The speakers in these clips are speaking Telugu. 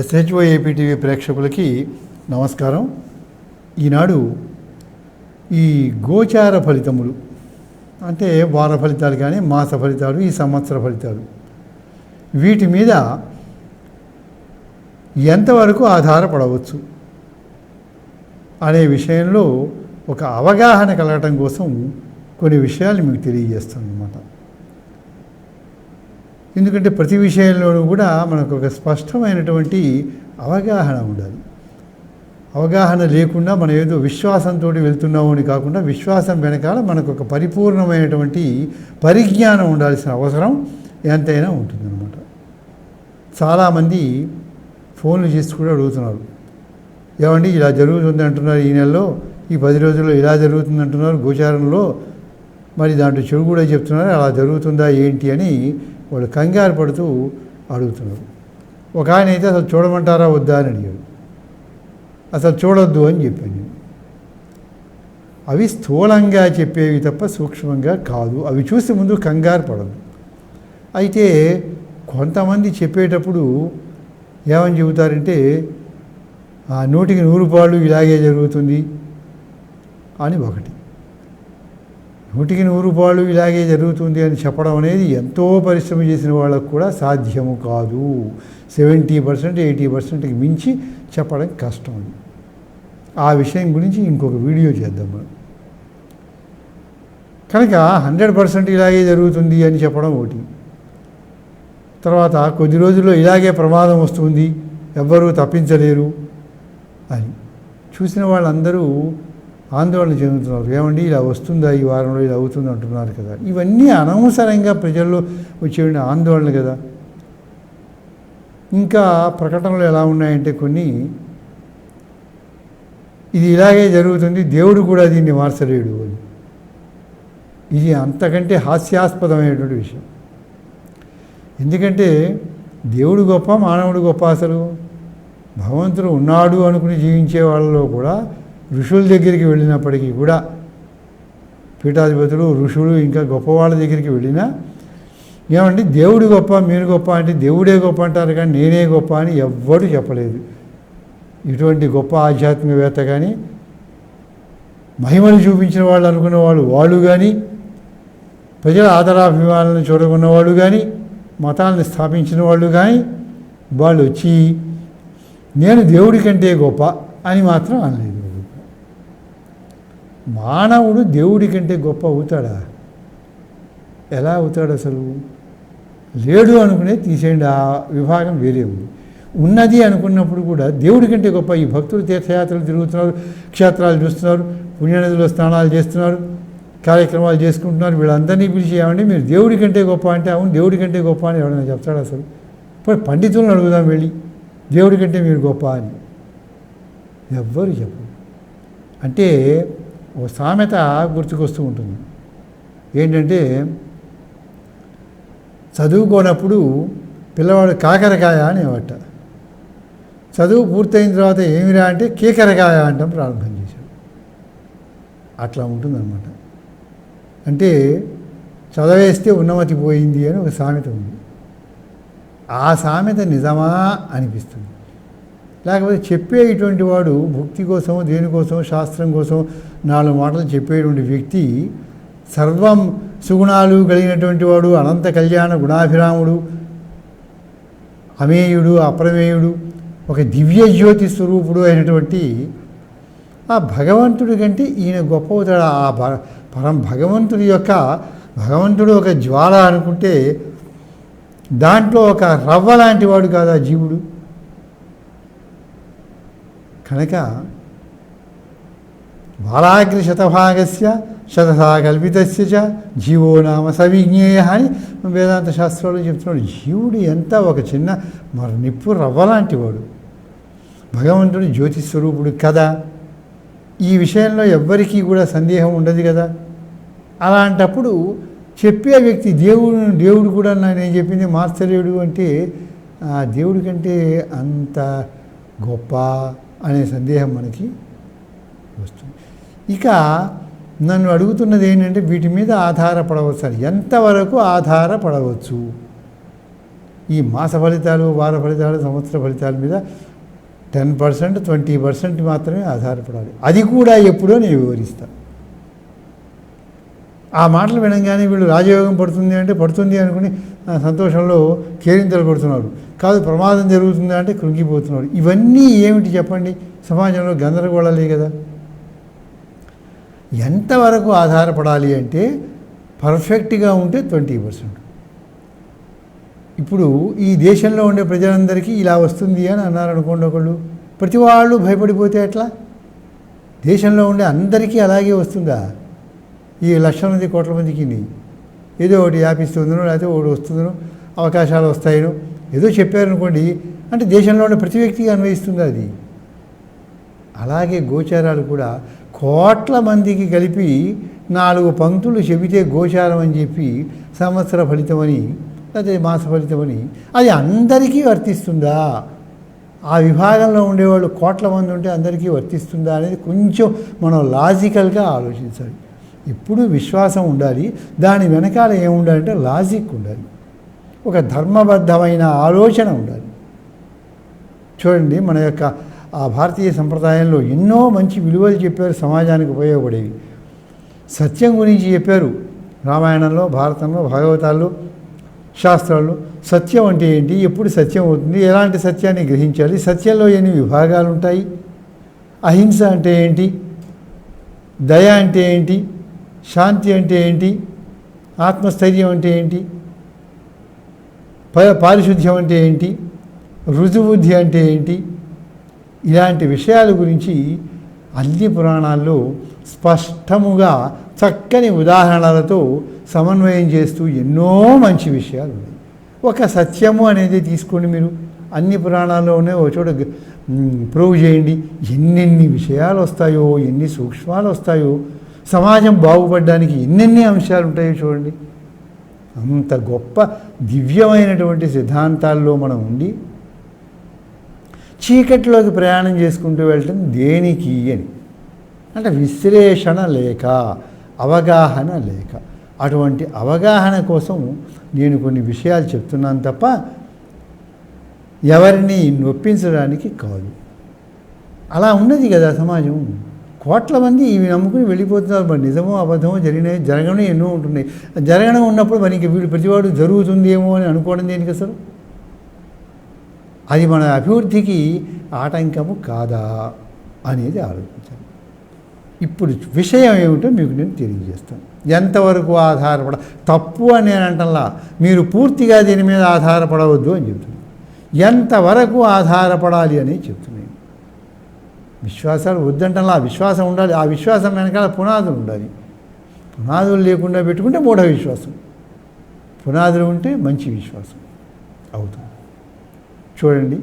ఎస్హెచ్ఓ ఏపీటీవీ ప్రేక్షకులకి నమస్కారం. ఈనాడు ఈ గోచార ఫలితములు అంటే వార ఫలితాలు కానీ మాస ఫలితాలు ఈ సంవత్సర ఫలితాలు వీటి మీద ఎంతవరకు ఆధారపడవచ్చు అనే విషయంలో ఒక అవగాహన కలగటం కోసం కొన్ని విషయాలు మీకు తెలియజేస్తాను అనమాట ఎందుకంటే ప్రతి విషయంలోనూ కూడా మనకు ఒక స్పష్టమైనటువంటి అవగాహన ఉండాలి. అవగాహన లేకుండా మనం ఏదో విశ్వాసంతో వెళ్తున్నాము అని కాకుండా విశ్వాసం వెనకాల మనకు ఒక పరిపూర్ణమైనటువంటి పరిజ్ఞానం ఉండాల్సిన అవసరం ఎంతైనా ఉంటుందన్నమాట. చాలామంది ఫోన్లు చేసి కూడా అడుగుతున్నారు. ఏమండి ఇలా జరుగుతుంది అంటున్నారు ఈ నెలలో ఈ పది రోజుల్లో ఇలా జరుగుతుంది అంటున్నారు గోచారంలో మరి దాంట్లో చెడు కూడా చెప్తున్నారు అలా జరుగుతుందా ఏంటి అని వాళ్ళు కంగారు పడుతూ అడుగుతున్నారు. ఒక ఆయన అయితే అసలు చూడమంటారా వద్దా అని అడిగాడు. అసలు చూడొద్దు అని చెప్పాను. నేను అవి స్థూలంగా చెప్పేవి తప్ప సూక్ష్మంగా కాదు. అవి చూసి ముందు కంగారు పడదు. అయితే కొంతమంది చెప్పేటప్పుడు ఏమని చెబుతారంటే ఆ నూటికి నూరు పాళ్ళు ఇలాగే జరుగుతుంది అని ఒకటి. నూటికి నూరు పాళ్ళు ఇలాగే జరుగుతుంది అని చెప్పడం అనేది ఎంతో పరిశ్రమ చేసిన వాళ్ళకు కూడా సాధ్యము కాదు. సెవెంటీ పర్సెంట్ ఎయిటీ పర్సెంట్కి మించి చెప్పడం కష్టం ఆ విషయం గురించి ఇంకొక వీడియో చేద్దాం మనం. కనుక హండ్రెడ్ పర్సెంట్ ఇలాగే జరుగుతుంది అని చెప్పడం ఒకటి. తర్వాత కొద్ది రోజుల్లో ఇలాగే ప్రమాదం వస్తుంది ఎవ్వరూ తప్పించలేరు అని. చూసిన వాళ్ళందరూ ఆందోళన చెందుతున్నారు ఏమండి ఇలా వస్తుందా ఈ వారంలో ఇలా అవుతుంది అంటున్నారు కదా. ఇవన్నీ అనవసరంగా ప్రజల్లో వచ్చే ఆందోళన కదా. ఇంకా ప్రకటనలు ఎలా ఉన్నాయంటే కొన్ని. ఇది ఇలాగే జరుగుతుంది దేవుడు కూడా దీన్ని మార్చలేడు అని. ఇది అంతకంటే హాస్యాస్పదమైనటువంటి విషయం. ఎందుకంటే దేవుడు గొప్ప మానవుడు గొప్ప అసలు. భగవంతుడు ఉన్నాడు అనుకుని జీవించే వాళ్ళలో కూడా ఋషుల దగ్గరికి వెళ్ళినప్పటికీ కూడా పీఠాధిపతులు ఋషులు ఇంకా గొప్పవాళ్ళ దగ్గరికి వెళ్ళినా ఏమండి దేవుడు గొప్ప మీరు గొప్ప అంటే దేవుడే గొప్ప అంటారు కానీ నేనే గొప్ప అని ఎవ్వడు చెప్పలేదు. ఇటువంటి గొప్ప ఆధ్యాత్మికవేత్త కానీ మహిమలు చూపించిన వాళ్ళు అనుకున్న వాళ్ళు వాళ్ళు కానీ ప్రజల ఆదరాభిమానాలను చూడకున్న వాళ్ళు కానీ మతాలను స్థాపించిన వాళ్ళు కానీ వాళ్ళు వచ్చి నేను దేవుడి కంటే గొప్ప అని మాత్రం అనలేదు. మానవుడు దేవుడి కంటే గొప్ప అవుతాడా? ఎలా అవుతాడు అసలు? లేడు అనుకునే తీసేయండి ఆ విభాగం వేరే ఉంది. ఉన్నది అనుకున్నప్పుడు కూడా దేవుడి కంటే గొప్ప ఈ భక్తులు తీర్థయాత్రలు తిరుగుతున్నారు క్షేత్రాలు చూస్తున్నారు పుణ్యనదిలో స్నానాలు చేస్తున్నారు కార్యక్రమాలు చేసుకుంటున్నారు వీళ్ళందరినీ పిలిచి ఏమండి మీరు దేవుడి కంటే గొప్ప అంటే అవును దేవుడి కంటే గొప్ప అని ఎవరైనా చెప్తాడు అసలు? ఇప్పుడు పండితులను అడుగుదాం వెళ్ళి దేవుడి కంటే మీరు గొప్ప అని. ఎవ్వరు చెప్పరు. అంటే ఒక సామెత గుర్తుకొస్తూ ఉంటుంది. ఏంటంటే చదువుకోనప్పుడు పిల్లవాడు కాకరకాయ అనేవాట. చదువు పూర్తయిన తర్వాత ఏమిరా అంటే కేకరకాయ అంటాం ప్రారంభం చేశాడు. అట్లా ఉంటుందన్నమాట. అంటే చదవేస్తే ఉన్నమతి పోయింది అని ఒక సామెత ఉంది. ఆ సామెత నిజమా అనిపిస్తుంది. లేకపోతే చెప్పేటువంటి వాడు భక్తి కోసం దేనికోసం శాస్త్రం కోసం నాలుగు మాటలు చెప్పేటువంటి వ్యక్తి సర్వం సుగుణాలు కలిగినటువంటి వాడు అనంత కళ్యాణ గుణాభిరాముడు అమేయుడు అప్రమేయుడు ఒక దివ్య జ్యోతి స్వరూపుడు అయినటువంటి ఆ భగవంతుడి కంటే ఈయన గొప్ప అవుతాడు. ఆ పరం భగవంతుడి యొక్క భగవంతుడు ఒక జ్వాల అనుకుంటే దాంట్లో ఒక రవ్వ లాంటి వాడు కాదా జీవుడు. కనుక బాలాగ్రి శతభాగస్య శతసా కల్పితస్య చ జీవో నామ సవిజ్ఞేయ అని వేదాంత శాస్త్రాలు చెప్తున్నాడు. జీవుడు ఎంత ఒక చిన్న మరి నిప్పు రవ్వలాంటి వాడు. భగవంతుడు జ్యోతిస్వరూపుడు కదా. ఈ విషయంలో ఎవ్వరికీ కూడా సందేహం ఉండదు కదా. అలాంటప్పుడు చెప్పే వ్యక్తి దేవుడు దేవుడు కూడా నేను చెప్పింది మార్చలేడు అంటే ఆ దేవుడి కంటే అంత గొప్ప అనే సందేహం మనకి వస్తుంది. ఇక నన్ను అడుగుతున్నది ఏంటంటే వీటి మీద ఆధారపడవచ్చు అని ఎంతవరకు ఆధారపడవచ్చు? ఈ మాస ఫలితాలు వార ఫలితాలు సంవత్సర ఫలితాల మీద టెన్ పర్సెంట్ ట్వంటీ పర్సెంట్ మాత్రమే ఆధారపడాలి. అది కూడా ఎప్పుడో నేను వివరిస్తాను ఆ మాటలు వినగానే వీళ్ళు రాజయోగం పడుతుంది అంటే పడుతుంది అనుకుని సంతోషంలో కేరింతలు పడుతున్నారు కాదు ప్రమాదం జరుగుతుందా అంటే కృంగిపోతున్నాడు. ఇవన్నీ ఏమిటి చెప్పండి? సమాజంలో గందరగోళాలే కదా. ఎంతవరకు ఆధారపడాలి అంటే పర్ఫెక్ట్గా ఉంటే ట్వంటీ పర్సెంట్. ఇప్పుడు ఈ దేశంలో ఉండే ప్రజలందరికీ ఇలా వస్తుంది అని అన్నారు అనుకోండి ఒకళ్ళు. ప్రతి వాళ్ళు భయపడిపోతే ఎట్లా? దేశంలో ఉండే అందరికీ అలాగే వస్తుందా? ఈ లక్షల మంది కోట్ల మందికి ఏదో ఒకటి వ్యాపిస్తుందనో లేకపోతే ఒకటి వస్తుందనో అవకాశాలు వస్తాయనో ఏదో చెప్పారనుకోండి అంటే దేశంలో ఉన్న ప్రతి వ్యక్తికి అన్వయిస్తుంది అది. అలాగే గోచారాలు కూడా కోట్ల మందికి కలిపి నాలుగు పంక్తులు చెబితే గోచారం అని చెప్పి సంవత్సర ఫలితమని లేకపోతే మాస ఫలితమని అది అందరికీ వర్తిస్తుందా? ఆ విభాగంలో ఉండేవాళ్ళు కోట్ల మంది ఉంటే అందరికీ వర్తిస్తుందా అనేది కొంచెం మనం లాజికల్గా ఆలోచించాలి. ఎప్పుడు విశ్వాసం ఉండాలి. దాని వెనకాల ఏముండాలంటే లాజిక్ ఉండాలి. ఒక ధర్మబద్ధమైన ఆలోచన ఉండాలి. చూడండి మన యొక్క ఆ భారతీయ సంప్రదాయంలో ఎన్నో మంచి విలువలు చెప్పారు సమాజానికి ఉపయోగపడేవి. సత్యం గురించి చెప్పారు రామాయణంలో భారతంలో భాగవతాల్లో శాస్త్రాల్లో. సత్యం అంటే ఏంటి? ఎప్పుడు సత్యం అవుతుంది? ఎలాంటి సత్యాన్ని గ్రహించాలి? సత్యంలో ఎన్ని విభాగాలు ఉంటాయి అహింస అంటే ఏంటి? దయ అంటే ఏంటి? శాంతి అంటే ఏంటి? ఆత్మస్థైర్యం అంటే ఏంటి? పారిశుద్ధ్యం అంటే ఏంటి? రుజుబుద్ధి అంటే ఏంటి? ఇలాంటి విషయాల గురించి అన్ని పురాణాల్లో స్పష్టముగా చక్కని ఉదాహరణలతో సమన్వయం చేస్తూ ఎన్నో మంచి విషయాలు ఉన్నాయి. ఒక సత్యము అనేది తీసుకోండి మీరు. అన్ని పురాణాల్లోనే ఒక చోట ప్రూవ్ చేయండి. ఎన్నెన్ని విషయాలు వస్తాయో ఎన్ని సూక్ష్మాలు వస్తాయో సమాజం బాగుపడడానికి ఎన్నెన్ని అంశాలు ఉంటాయో చూడండి. అంత గొప్ప దివ్యమైనటువంటి సిద్ధాంతాల్లో మనం ఉండి చీకటిలోకి ప్రయాణం చేసుకుంటూ వెళ్ళటం దేనికి అని. అంటే విశ్లేషణ లేక అవగాహన లేక. అటువంటి అవగాహన కోసం నేను కొన్ని విషయాలు చెప్తున్నాను తప్ప ఎవరిని నొప్పించడానికి కాదు. అలా ఉన్నది కదా సమాజం. కోట్ల మంది ఇవి నమ్ముకుని వెళ్ళిపోతున్నారు. మరి నిజమో అబద్ధమో జరిగినాయి జరగడం ఎన్నో ఉంటున్నాయి. జరగడం ఉన్నప్పుడు మరి ఇంక వీడు ప్రతివాడు జరుగుతుందేమో అని అనుకోవడం దేనికి అసలు? అది మన అభివృద్ధికి ఆటంకము కాదా అనేది ఆలోచించాలి. ఇప్పుడు విషయం ఏమిటో మీకు నేను తెలియజేస్తాను. ఎంతవరకు ఆధారపడ తప్పు అని నేను అంటల్లా మీరు పూర్తిగా దీని మీద ఆధారపడవద్దు అని చెప్తున్నాను ఎంతవరకు ఆధారపడాలి అని చెప్తున్నాను విశ్వాసాలు వద్దంటల్లా ఆ విశ్వాసం ఉండాలి. ఆ విశ్వాసం వెనకాల పునాదులు ఉండాలి. పునాదులు లేకుండా పెట్టుకుంటే మూఢ విశ్వాసం. పునాదులు ఉంటే మంచి విశ్వాసం అవుతుంది. చూడండి.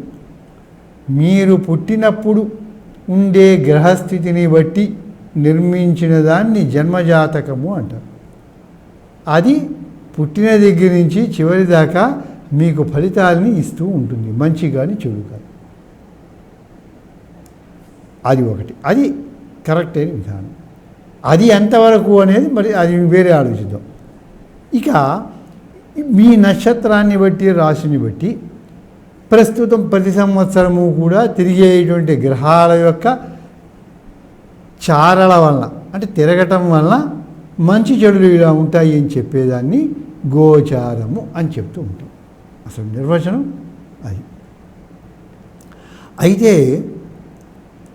మీరు పుట్టినప్పుడు ఉండే గ్రహస్థితిని బట్టి నిర్మించిన దాన్ని జన్మజాతకము అంటారు. అది పుట్టిన దగ్గర నుంచి చివరి దాకా మీకు ఫలితాలని ఇస్తూ ఉంటుంది. మంచి కానీ చెడు కానీ అది ఒకటి. అది కరెక్ట్ అయిన విధానం. అది ఎంతవరకు అనేది మరి అది వేరే ఆలోచిద్దాం. ఇక మీ నక్షత్రాన్ని బట్టి రాశిని బట్టి ప్రస్తుతం ప్రతి సంవత్సరము కూడా తిరిగేటువంటి గ్రహాల యొక్క చారల వలన అంటే తిరగటం వలన మంచి చెడులు ఇలా ఉంటాయి అని చెప్పేదాన్ని గోచారము అని చెప్తూ ఉంటాం. అసలు నిర్వచనం అది. అయితే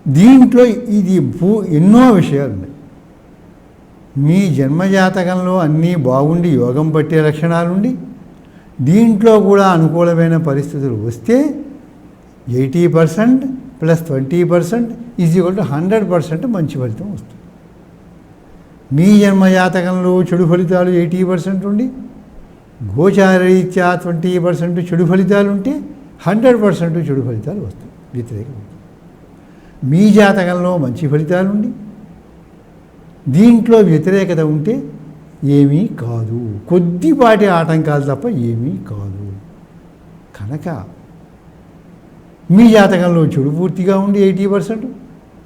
దీంట్లో ఇది భూ ఎన్నో విషయాలు ఉన్నాయి. మీ జన్మజాతకంలో అన్నీ బాగుండి యోగం పట్టే లక్షణాలుండి దీంట్లో కూడా అనుకూలమైన పరిస్థితులు వస్తే eighty percent plus twenty percent is equal to hundred percent మంచి ఫలితం వస్తుంది. మీ జన్మజాతకంలో చెడు ఫలితాలు ఎయిటీ పర్సెంట్ ఉండి గోచారరీత్యా ట్వంటీ పర్సెంట్ చెడు ఫలితాలు ఉంటే హండ్రెడ్ పర్సెంట్ చెడు ఫలితాలు వస్తాయి. వ్యతిరేకం. మీ జాతకంలో మంచి ఫలితాలుండి దీంట్లో వ్యతిరేకత ఉంటే ఏమీ కాదు. కొద్దిపాటి ఆటంకాలు తప్ప ఏమీ కాదు. కనుక మీ జాతకంలో చెడు పూర్తిగా ఉండి ఎయిటీ పర్సెంట్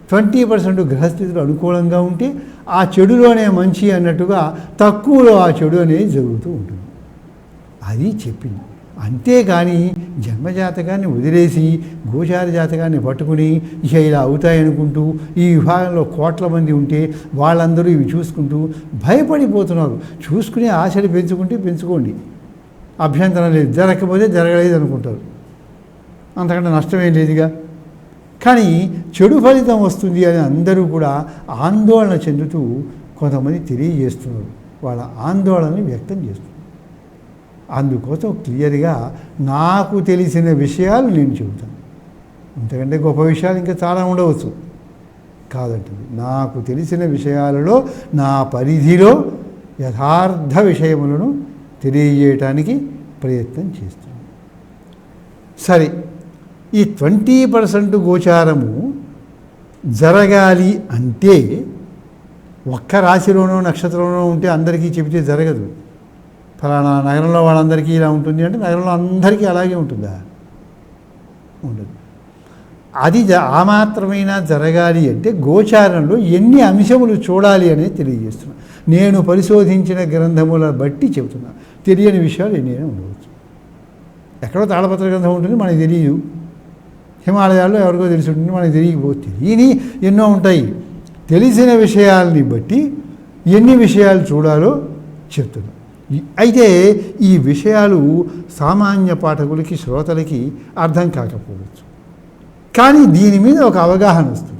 ట్వంటీ పర్సెంట్ గ్రహస్థితులు అనుకూలంగా ఉంటే ఆ చెడులోనే మంచి అన్నట్టుగా తక్కువలో ఆ చెడు అనేది జరుగుతూ ఉంటుంది. అది చెప్పింది. అంతేకాని జన్మజాతకాన్ని వదిలేసి గోచార జాతకాన్ని పట్టుకుని ఇక ఇలా అవుతాయనుకుంటూ ఈ విభాగంలో కోట్ల మంది ఉంటే వాళ్ళందరూ ఇవి చూసుకుంటూ భయపడిపోతున్నారు. చూసుకునే ఆశలు పెంచుకుంటే పెంచుకోండి. అభ్యంతరం లేదు. జరగకపోతే జరగలేదు అనుకుంటారు. అంతకంటే నష్టమేం లేదుగా. కానీ చెడు ఫలితం వస్తుంది అని అందరూ కూడా ఆందోళన చెందుతూ కొంతమంది తెలియజేస్తున్నారు. వాళ్ళ ఆందోళనని వ్యక్తం చేస్తున్నారు. అందుకోసం క్లియర్గా నాకు తెలిసిన విషయాలు నేను చెబుతాను. ఎందుకంటే గొప్ప విషయాలు ఇంకా చాలా ఉండవచ్చు. కాదంటుంది నాకు తెలిసిన విషయాలలో నా పరిధిలో యథార్థ విషయములను తెలియజేయటానికి ప్రయత్నం చేస్తుంది సరే ఈ ట్వంటీ పర్సెంట్ గోచారము జరగాలి అంటే ఒక్క రాశిలోనో నక్షత్రంలోనో ఉంటే అందరికీ చెబితే జరగదు. ఫలానా నగరంలో వాళ్ళందరికీ ఇలా ఉంటుంది అంటే నగరంలో అందరికీ అలాగే ఉంటుందా? ఉండదు. అది జ- ఆ మాత్రమైనా జరగాలి అంటే గోచారంలో ఎన్ని అంశములు చూడాలి అనేది తెలియజేస్తున్నా. నేను పరిశోధించిన గ్రంథముల బట్టి చెబుతున్నా. తెలియని విషయాలు ఎన్నైనా ఉండవచ్చు. ఎక్కడో తాళపత్ర గ్రంథం ఉంటుంది మనకి తెలియదు హిమాలయాల్లో ఎవరికో తెలిసి ఉంటుంది మనకి తెలియకపోతే తెలియని ఎన్నో ఉంటాయి. తెలిసిన విషయాల్ని బట్టి ఎన్ని విషయాలు చూడాలో చెప్తున్నా. అయితే ఈ విషయాలు సామాన్య పాఠకులకి శ్రోతలకి అర్థం కాకపోవచ్చు. కానీ దీని మీద ఒక అవగాహన వస్తుంది.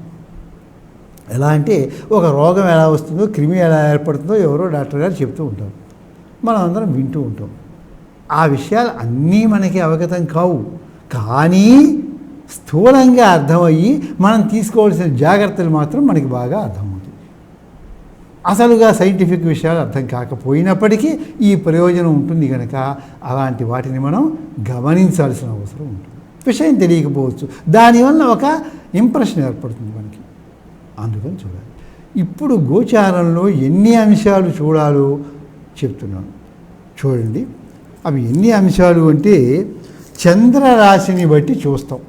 ఎలా అంటే ఒక రోగం ఎలా వస్తుందో క్రిమి ఎలా ఏర్పడుతుందో ఎవరో డాక్టర్ గారు చెప్తూ ఉంటారు. మనం అందరం వింటూ ఉంటాం. ఆ విషయాలు అన్నీ మనకి అవగతం కావు. కానీ స్థూలంగా అర్థమయ్యి మనం తీసుకోవాల్సిన జాగ్రత్తలు మాత్రం మనకి బాగా అర్థమవుతాయి. అసలుగా సైంటిఫిక్ విషయాలు అర్థం కాకపోయినప్పటికీ ఈ ప్రయోజనం ఉంటుంది కనుక అలాంటి వాటిని మనం గమనించాల్సిన అవసరం ఉంటుంది. విషయం తెలియకపోవచ్చు. దానివల్ల ఒక ఇంప్రెషన్ ఏర్పడుతుంది మనకి. అందుకని చూడాలి. ఇప్పుడు గోచారంలో ఎన్ని అంశాలు చూడాలో చెప్తున్నాను. చూడండి. అవి ఎన్ని అంశాలు అంటే చంద్రరాశిని బట్టి చూస్తాం.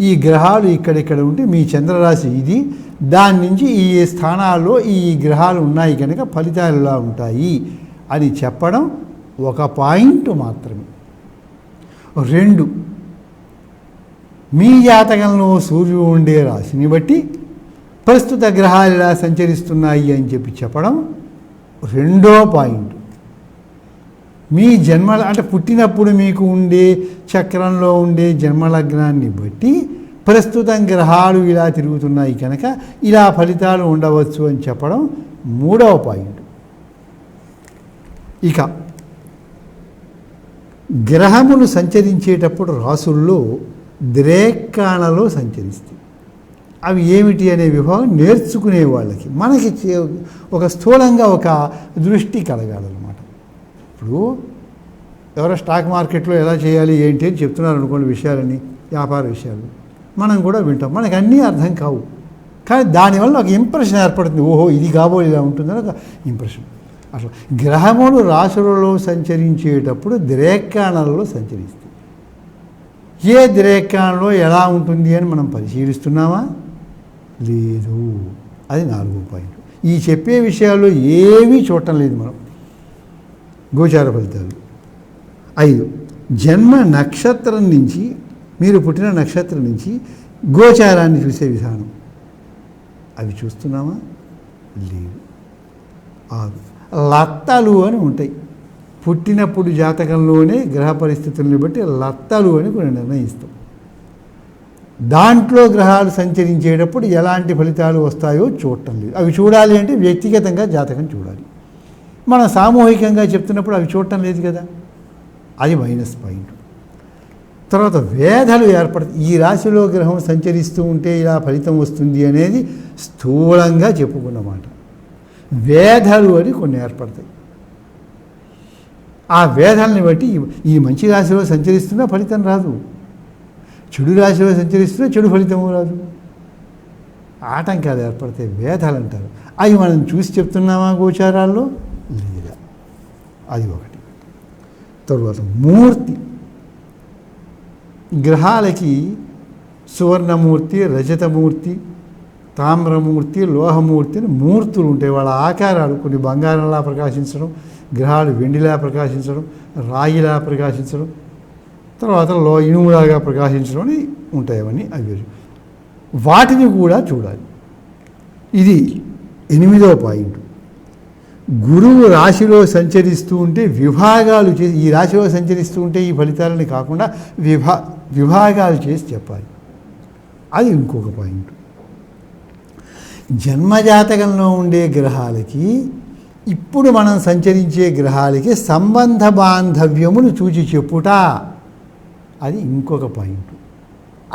ఈ గ్రహాలు ఇక్కడిక్కడ ఉంటే మీ చంద్రరాశి ఇది. దాని నుంచి ఈ స్థానాల్లో ఈ గ్రహాలు ఉన్నాయి కనుక ఫలితాలు ఇలా ఉంటాయి అని చెప్పడం ఒక పాయింట్ మాత్రమే. రెండు మీ జాతకంలో సూర్యుడు ఉండే రాశిని బట్టి ప్రస్తుత గ్రహాలు ఇలా సంచరిస్తున్నాయి అని చెప్పి చెప్పడం రెండో పాయింట్. మీ జన్మ అంటే పుట్టినప్పుడు మీకు ఉండే చక్రంలో ఉండే జన్మలగ్నాన్ని బట్టి ప్రస్తుతం గ్రహాలు ఇలా తిరుగుతున్నాయి కనుక ఇలా ఫలితాలు ఉండవచ్చు అని చెప్పడం మూడవ పాయింట్. ఇక గ్రహములు సంచరించేటప్పుడు రాసుల్లో ద్రేకాణలో సంచరిస్తాయి అవి ఏమిటి అనే విభాగం నేర్చుకునే వాళ్ళకి మనకి చే- ఒక స్థూలంగా ఒక దృష్టి కలగాలన్నమాట. ఇప్పుడు ఎవరో స్టాక్ మార్కెట్లో ఎలా చేయాలి ఏంటి అని చెప్తున్నారు అనుకోండి విషయాలని వ్యాపార విషయాలు. మనం కూడా వింటాం. మనకు అన్నీ అర్థం కావు. కానీ దానివల్ల ఒక ఇంప్రెషన్ ఏర్పడుతుంది. ఓహో ఇది కాబో ఇలా ఉంటుందని ఒక ఇంప్రెషన్ అట్లా గ్రహములు రాశులలో సంచరించేటప్పుడు ద్రేకాణాలలో సంచరిస్తాయి. ఏ ద్రేకాణంలో ఎలా ఉంటుంది అని మనం పరిశీలిస్తున్నామా? లేదు. అది నాలుగో పాయింట్ ఈ చెప్పే విషయాల్లో ఏమీ చూడటం లేదు మనం. గోచార ఫలితాలు ఐదు జన్మ నక్షత్రం నుంచి మీరు పుట్టిన నక్షత్రం నుంచి గోచారాన్ని చూసే విధానం. అవి చూస్తున్నామా లేదు ఆరు లత్తలు అని ఉంటాయి. పుట్టినప్పుడు జాతకంలోనే గ్రహ పరిస్థితులను బట్టి లత్తలు అని కొన్ని నిర్ణయిస్తాం. దాంట్లో గ్రహాలు సంచరించేటప్పుడు ఎలాంటి ఫలితాలు వస్తాయో చూడటం లేదు. అవి చూడాలి అంటే వ్యక్తిగతంగా జాతకం చూడాలి. మనం సామూహికంగా చెప్తున్నప్పుడు అవి చూడటం లేదు కదా. అది మైనస్ పాయింట్. తర్వాత వేధలు ఏర్పడతాయి ఈ రాశిలో గ్రహం సంచరిస్తూ ఉంటే ఇలా ఫలితం వస్తుంది అనేది స్థూలంగా చెప్పుకున్నమాట వేధలు అని కొన్ని ఏర్పడతాయి. ఆ వేదాలని బట్టి ఈ- మంచి రాశిలో సంచరిస్తున్నా ఫలితం రాదు. చెడు రాశిలో సంచరిస్తున్నా చెడు ఫలితం రాదు. ఆటంకాలు ఏర్పడతాయి వేదాలు అంటారు. అవి మనం చూసి చెప్తున్నామా గోచారాల్లో? అది ఒకటి. తరువాత మూర్తి. గ్రహాలకి సువర్ణమూర్తి రజతమూర్తి తామ్రమూర్తి లోహమూర్తి అని మూర్తులు ఉంటాయి వాళ్ళ ఆకారాలు కొన్ని బంగారంలా ప్రకాశించడం గ్రహాలు వెండిలా ప్రకాశించడం రాయిలా ప్రకాశించడం తర్వాత లో ఇనుములాగా ప్రకాశించడం అని ఉంటాయవన్నీ అవి వాటిని కూడా చూడాలి. ఇది ఎనిమిదవ పాయింట్. గురువు రాశిలో సంచరిస్తూ ఉంటే విభాగాలు చేసి ఈ రాశిలో సంచరిస్తూ ఉంటే ఈ ఫలితాలని కాకుండా విభా విభాగాలు చేసి చెప్పాలి. అది ఇంకొక పాయింట్. జన్మజాతకంలో ఉండే గ్రహాలకి ఇప్పుడు మనం సంచరించే గ్రహాలకి సంబంధ బాంధవ్యములు చూచి చెప్పుట అది ఇంకొక పాయింట్.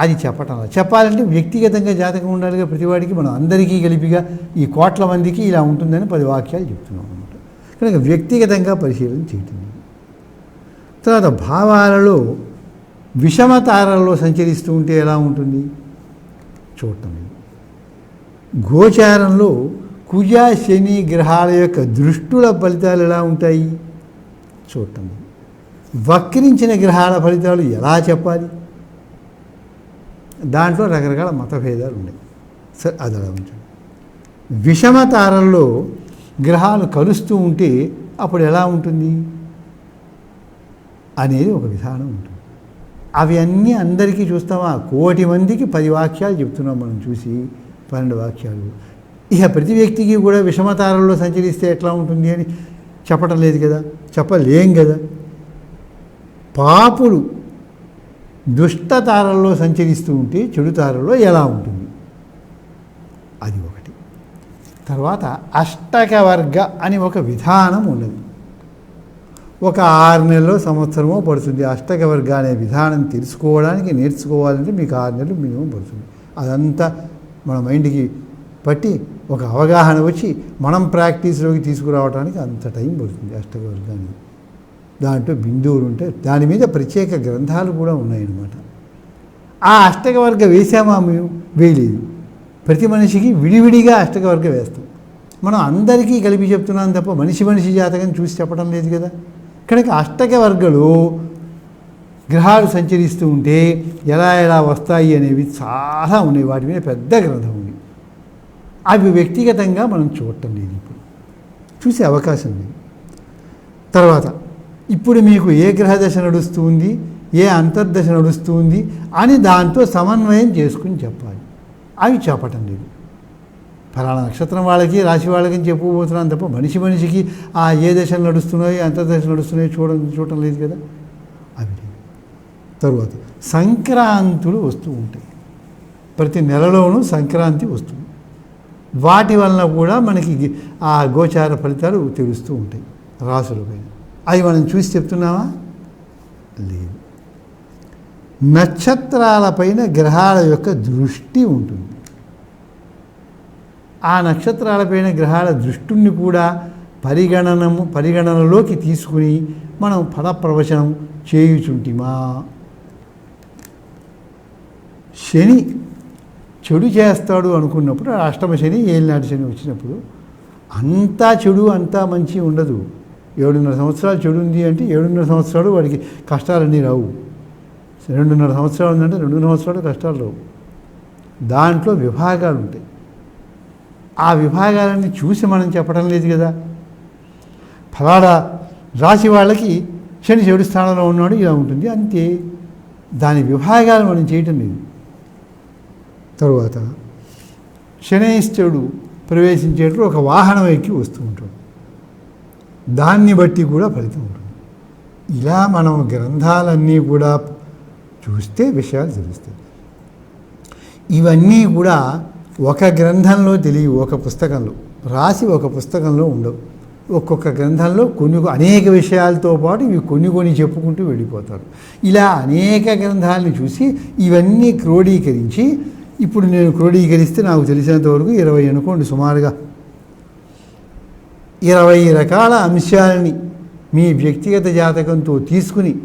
అది చెప్పటం చెప్పాలంటే వ్యక్తిగతంగా జాతకం ఉండాలిగా ప్రతివాడికి మనం అందరికీ కలిపిగా ఈ కోట్ల మందికి ఇలా ఉంటుందని పది వాక్యాలు చెప్తున్నాం అనమాట కనుక వ్యక్తిగతంగా పరిశీలన చేయటం తర్వాత భావాలలో విషమతారల్లో సంచరిస్తూ ఉంటే ఎలా ఉంటుంది? చూడటం గోచారంలో కుజ శని గ్రహాల యొక్క దృష్టుల ఫలితాలు ఎలా ఉంటాయి? చూడటం వక్రించిన గ్రహాల ఫలితాలు ఎలా చెప్పాలి? దాంట్లో రకరకాల మతభేదాలు ఉన్నాయి. సరే అది అలా విషమ తారల్లో గ్రహాలు కలుస్తూ ఉంటే అప్పుడు ఎలా ఉంటుంది? అనేది ఒక విధానం ఉంటుంది. అవి అన్నీ అందరికీ చూస్తామా? కోటి మందికి పది వాక్యాలు చెప్తున్నాం మనం చూసి పన్నెండు వాక్యాలు. ఇక ప్రతి వ్యక్తికి కూడా విషమతారంలో సంచరిస్తే ఎట్లా ఉంటుంది అని చెప్పటం లేదు కదా? చెప్పలేం కదా? పాపులు దుష్ట తారల్లో సంచరిస్తూ ఉంటే చెడు తారల్లో ఎలా ఉంటుంది? అది ఒకటి. తర్వాత అష్టక వర్గ అని ఒక విధానం ఉన్నది. ఒక ఆరు నెలలో సంవత్సరమో పడుతుంది. అష్టక వర్గ అనే విధానం తెలుసుకోవడానికి నేర్చుకోవాలంటే మీకు ఆరు నెలలు మినిమం పడుతుంది. అదంతా మన మైండ్కి పట్టి ఒక అవగాహన వచ్చి మనం ప్రాక్టీస్లోకి తీసుకురావడానికి అంత టైం పడుతుంది అష్టక వర్గానికి దాంట్లో బిందువులు ఉంటే దాని మీద ప్రత్యేక గ్రంథాలు కూడా ఉన్నాయన్నమాట. ఆ అష్టకవర్గ వేసామా మేము వేయలేదు ప్రతి మనిషికి విడివిడిగా అష్టకవర్గ వేస్తాం. మనం అందరికీ కలిపి చెప్తున్నాం తప్ప మనిషి మనిషి జాతకం చూసి చెప్పడం లేదు కదా. కనుక అష్టకవర్గలు గ్రహాలు సంచరిస్తూ ఉంటే ఎలా ఎలా వస్తాయి అనేవి చాలా ఉన్నాయి. వాటి మీద పెద్ద గ్రంథం ఉంది. అవి వ్యక్తిగతంగా మనం చూడటం లేదు ఇప్పుడు. చూసే అవకాశం లేదు. తర్వాత ఇప్పుడు మీకు ఏ గ్రహ దశ నడుస్తుంది ఏ అంతర్దశ నడుస్తుంది అని దాంతో సమన్వయం చేసుకుని చెప్పాలి. అవి చెప్పటం లేదు. ఫలానా నక్షత్రం వాళ్ళకి రాశి వాళ్ళకి చెప్పబోతున్నాను తప్ప మనిషి మనిషికి ఆ ఏ దశలు నడుస్తున్నాయి అంతర్దశ నడుస్తున్నాయి చూడడం చూడటం లేదు కదా. అవి లేదు. తరువాత సంక్రాంతులు వస్తూ ఉంటాయి. ప్రతి నెలలోనూ సంక్రాంతి వస్తుంది. వాటి వలన కూడా మనకి ఆ గోచార ఫలితాలు తెలుస్తూ ఉంటాయి. రాసులపైన. అవి మనం చూసి చెప్తున్నామా లేదు. నక్షత్రాలపైన గ్రహాల యొక్క దృష్టి ఉంటుంది. ఆ నక్షత్రాలపైన గ్రహాల దృష్టిని కూడా పరిగణనము పరిగణనలోకి తీసుకుని మనం ఫలప్రవచనం చేయుచుంటిమా? శని చెడు చేస్తాడు అనుకున్నప్పుడు అష్టమ శని ఏలినాటి శని వచ్చినప్పుడు అంతా చెడు అంతా మంచి ఉండదు. ఏడున్నర సంవత్సరాలు చెడు ఉంది అంటే ఏడున్నర సంవత్సరాలు వాడికి కష్టాలన్నీ రావు. రెండున్నర సంవత్సరాలు ఉందంటే రెండున్నర సంవత్సరాలు కష్టాలు రావు. దాంట్లో విభాగాలు ఉంటాయి. ఆ విభాగాలన్నీ చూసి మనం చెప్పడం లేదు కదా. ఫలాడా రాశి వాళ్ళకి శని చెడు స్థానంలో ఉన్నాడు ఇలా ఉంటుంది. అంతే. దాని విభాగాలు మనం చేయటం లేదు. తరువాత శనైశ్వరుడు ప్రవేశించేటప్పుడు ఒక వాహనం ఎక్కి వస్తూ ఉంటాడు. దాన్ని బట్టి కూడా ఫలితం ఉంటుంది. ఇలా మనం గ్రంథాలన్నీ కూడా చూస్తే విషయాలు తెలుస్తాయి. ఇవన్నీ కూడా ఒక గ్రంథంలో తెలియవు ఒక పుస్తకంలో రాసి ఒక పుస్తకంలో ఉండవు. ఒక్కొక్క గ్రంథంలో కొన్ని అనేక విషయాలతో పాటు ఇవి కొన్ని కొన్ని చెప్పుకుంటూ వెళ్ళిపోతారు. ఇలా అనేక గ్రంథాలను చూసి ఇవన్నీ క్రోడీకరించి ఇప్పుడు నేను క్రోడీకరిస్తే నాకు తెలిసినంత వరకు ఇరవై అనుకోండి సుమారుగా. ఇరవై రకాల అంశాలని మీ వ్యక్తిగత జాతకంతో తీసుకుని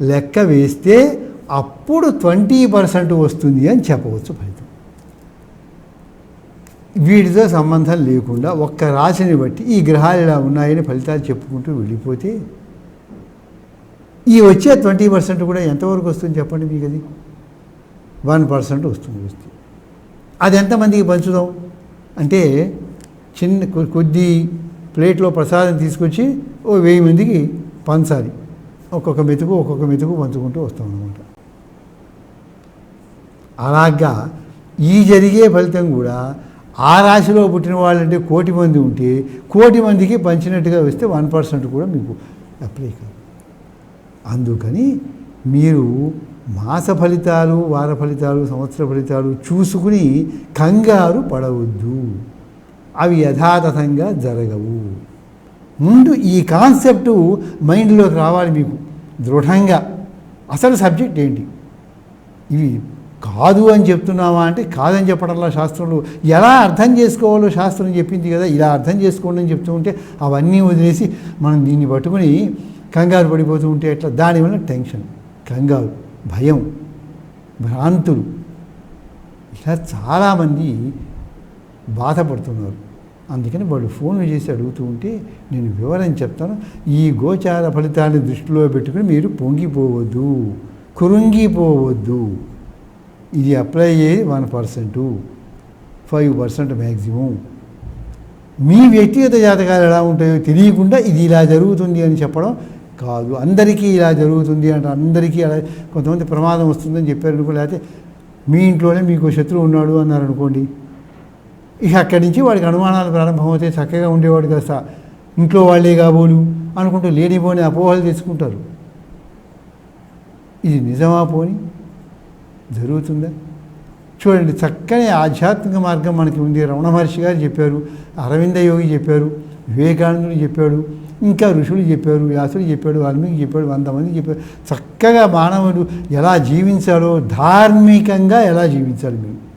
లెక్క వేస్తే అప్పుడు ట్వంటీ పర్సెంట్ వస్తుంది అని చెప్పవచ్చు ఫలితం. వీటితో సంబంధం లేకుండా ఒక్క రాశిని బట్టి ఈ గ్రహాలు ఇలా ఉన్నాయని ఫలితాలు చెప్పుకుంటూ వెళ్ళిపోతే ఈ వచ్చే ట్వంటీ పర్సెంట్ కూడా ఎంతవరకు వస్తుంది చెప్పండి మీకు అది? వన్ పర్సెంట్ వస్తుంది. వస్తుంది అది ఎంతమందికి పంచుదాం? అంటే చిన్న కొద్ది ప్లేట్లో ప్రసాదం తీసుకొచ్చి ఓ వెయ్యి మందికి పంచాలి. ఒక్కొక్క మెతుకు ఒక్కొక్క మెతుకు పంచుకుంటూ వస్తాం అనమాట అలాగా ఈ జరిగే ఫలితం కూడా ఆ రాశిలో పుట్టిన వాళ్ళంటే కోటి మంది ఉంటే కోటి మందికి పంచినట్టుగా వస్తే వన్ పర్సెంట్ కూడా మీకు అప్లై కాదు. అందుకని మీరు మాస ఫలితాలు వార ఫలితాలు సంవత్సర ఫలితాలు చూసుకుని కంగారు పడవద్దు. అవి యథాతథంగా జరగవు. ముందు ఈ కాన్సెప్టు మైండ్లోకి రావాలి మీకు. దృఢంగా. అసలు సబ్జెక్ట్ ఏంటి? ఇవి కాదు అని చెప్తున్నావా అంటే కాదని చెప్పడంలో శాస్త్రంలో ఎలా అర్థం చేసుకోవాలో శాస్త్రం చెప్పింది కదా ఇలా అర్థం చేసుకోండి అని చెప్తూ ఉంటే అవన్నీ వదిలేసి మనం దీన్ని పట్టుకుని కంగారు పడిపోతూ ఉంటే ఎట్లా? దానివల్ల టెన్షన్ కంగారు భయం భ్రాంతులు. ఇలా చాలామంది బాధపడుతున్నారు. అందుకని వాళ్ళు ఫోన్ చేసి అడుగుతూ ఉంటే నేను వివరం చెప్తాను. ఈ గోచార ఫలితాన్ని దృష్టిలో పెట్టుకుని మీరు పొంగిపోవద్దు కురుంగిపోవద్దు ఇది అప్లై అయ్యేది one percent five percent maximum మీ వ్యక్తిగత జాతకాలు ఎలా ఉంటాయో తెలియకుండా ఇది ఇలా జరుగుతుంది అని చెప్పడం కాదు. అందరికీ ఇలా జరుగుతుంది అంటే అందరికీ అలా కొంతమంది ప్రమాదం వస్తుందని చెప్పారు లేకపోతే మీ ఇంట్లోనే మీకు శత్రువు ఉన్నాడు అన్నారు అనుకోండి. ఇక అక్కడి నుంచి వాడికి అనుమానాలు ప్రారంభమవుతాయి చక్కగా ఉండేవాడు కాస్త ఇంట్లో వాళ్ళే కాబోలు అనుకుంటూ లేనిపోని అపోహలు తెచ్చుకుంటారు. ఇది నిజమా పోని? జరుగుతుందా? చూడండి చక్కని ఆధ్యాత్మిక మార్గం మనకి ఉంది. రమణ మహర్షి గారు చెప్పారు అరవింద యోగి చెప్పారు వివేకానందుడు చెప్పాడు ఇంకా ఋషులు చెప్పారు వ్యాసుడు చెప్పాడు వాల్మీకి చెప్పాడు వంద మంది చెప్పారు. చక్కగా మానవుడు ఎలా జీవించాలో ధార్మికంగా ఎలా జీవించాలి మీరు?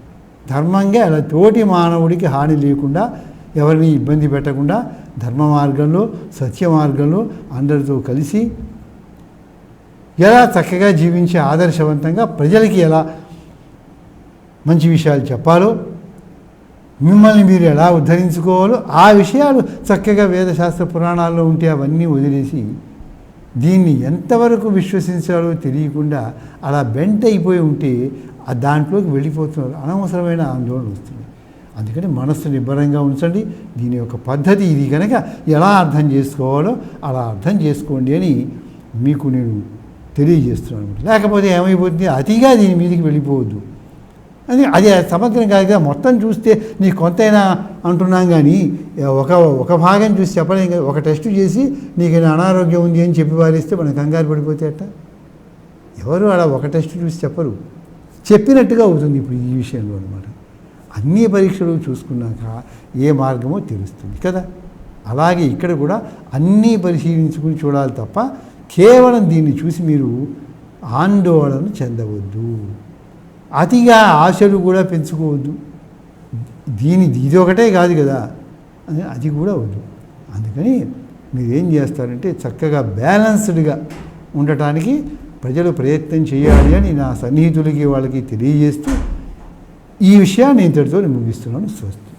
ధర్మంగా అలా తోటి మానవుడికి హాని లేకుండా ఎవరిని ఇబ్బంది పెట్టకుండా ధర్మ మార్గంలో సత్య మార్గంలో అందరితో కలిసి ఎలా చక్కగా జీవించి ఆదర్శవంతంగా ప్రజలకి ఎలా మంచి విషయాలు చెప్పాలో మిమ్మల్ని మీరు ఎలా ఉద్ధరించుకోవాలో ఆ విషయాలు చక్కగా వేదశాస్త్ర పురాణాల్లో ఉంటే అవన్నీ వదిలేసి దీన్ని ఎంతవరకు విశ్వసించాలో తెలియకుండా అలా బెంట్ అయిపోయి ఉంటే ఆ దాంట్లోకి వెళ్ళిపోతున్నారు. అనవసరమైన ఆందోళన వస్తుంది. అందుకని మనస్సు నిబ్బరంగా ఉంచండి. దీని యొక్క పద్ధతి ఇది కనుక ఎలా అర్థం చేసుకోవాలో అలా అర్థం చేసుకోండి అని మీకు నేను తెలియజేస్తున్నాను లేకపోతే ఏమైపోతుంది? అతిగా దీని మీదకి వెళ్ళిపోవద్దు. అది అది సమగ్రం కాదు కదా. మొత్తం చూస్తే నీకు కొంతైనా అంటున్నాం కానీ ఒక ఒక భాగం చూసి చెప్పలేం కదా. ఒక టెస్ట్ చేసి నీకు అనారోగ్యం ఉంది అని చెప్పి వారిస్తే మనం కంగారు పడిపోతే అట్ట ఎవరు అలా ఒక టెస్ట్ చూసి చెప్పరు? చెప్పినట్టుగా అవుతుంది ఇప్పుడు ఈ విషయంలో అనమాట అన్ని పరీక్షలు చూసుకున్నాక ఏ మార్గమో తెలుస్తుంది కదా. అలాగే ఇక్కడ కూడా అన్నీ పరిశీలించుకుని చూడాలి తప్ప కేవలం దీన్ని చూసి మీరు ఆందోళన చెందవద్దు. అతిగా ఆశలు కూడా పెంచుకోవద్దు. దీని ఇది ఒకటే కాదు కదా అని అది కూడా వద్దు. అందుకని మీరు ఏం చేస్తారంటే చక్కగా బ్యాలెన్స్డ్గా ఉండటానికి ప్రజలు ప్రయత్నం చేయాలి అని నా సన్నిహితులకి వాళ్ళకి తెలియజేస్తూ ఈ విషయాన్ని ఇంతటితో ముగిస్తున్నాను. స్వస్తి.